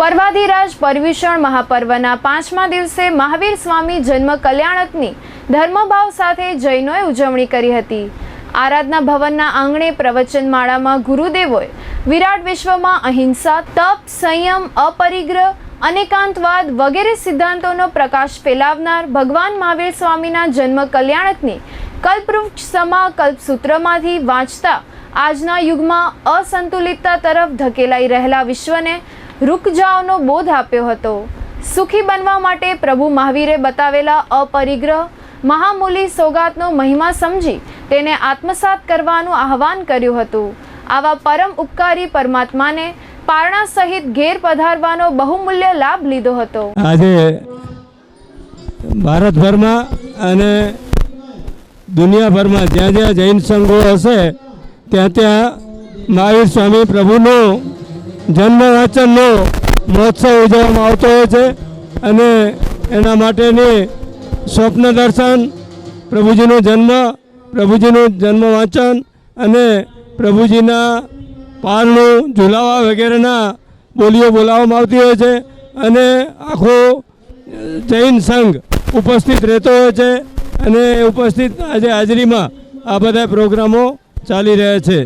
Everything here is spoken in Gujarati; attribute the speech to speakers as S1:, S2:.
S1: પર્વાધિરાજ પરવિષણ મહાપર્વના પાંચમા દિવસે મહાવીર સ્વામી જન્મ કલ્યાણકની ધર્મભાવ સાથે જૈનોએ ઉજવણી કરી હતી. આરાધના ભવનના આંગણે પ્રવચનમાળામાં ગુરુદેવોએ વિરાટ વિશ્વમાં અહિંસા, તપ, સંયમ, અપરિગ્રહ, અનેકાંતવાદ વગેરે સિદ્ધાંતોનો પ્રકાશ ફેલાવનાર ભગવાન મહાવીર સ્વામીના જન્મ કલ્યાણકની કલ્પવૃક્ષ સમા કલ્પસૂત્રમાંથી વાંચતા આજના યુગમાં અસંતુલિતતા તરફ ધકેલાઈ રહેલા વિશ્વને રૂક જાઓનો બોધ આપ્યો હતો. સુખી બનવા માટે પ્રભુ મહાવીરે બતાવેલા અપરિગ્રહ, મહામૂલી સોગાતનો મહિમા સમજી તેને આત્મસાત કરવાનું આહવાન કર્યું હતું. આવા પરમ ઉપકારી પરમાત્માને પારણા સહિત ઘેર પધારવાનો બહુમૂલ્ય લાભ લીધો હતો.
S2: આજે ભારતભરમાં અને દુનિયાભરમાં જ્યાં જ્યાં જૈન સંઘો હશે, ત્યાં ત્યાં મહાવીર સ્વામી પ્રભુનું જન્મ વાંચનનો મહોત્સવ ઉજવવામાં આવતો હોય છે અને એના માટેની સ્વપ્ન દર્શન, પ્રભુજીનો જન્મ, પ્રભુજીનું જન્મ વાંચન અને પ્રભુજીના પારણું ઝુલાવા વગેરેના બોલીઓ બોલાવવામાં આવતી હોય છે અને આખો જૈન સંઘ ઉપસ્થિત રહેતો હોય છે અને ઉપસ્થિત આજે હાજરીમાં આ બધા પ્રોગ્રામો ચાલી રહ્યા છે.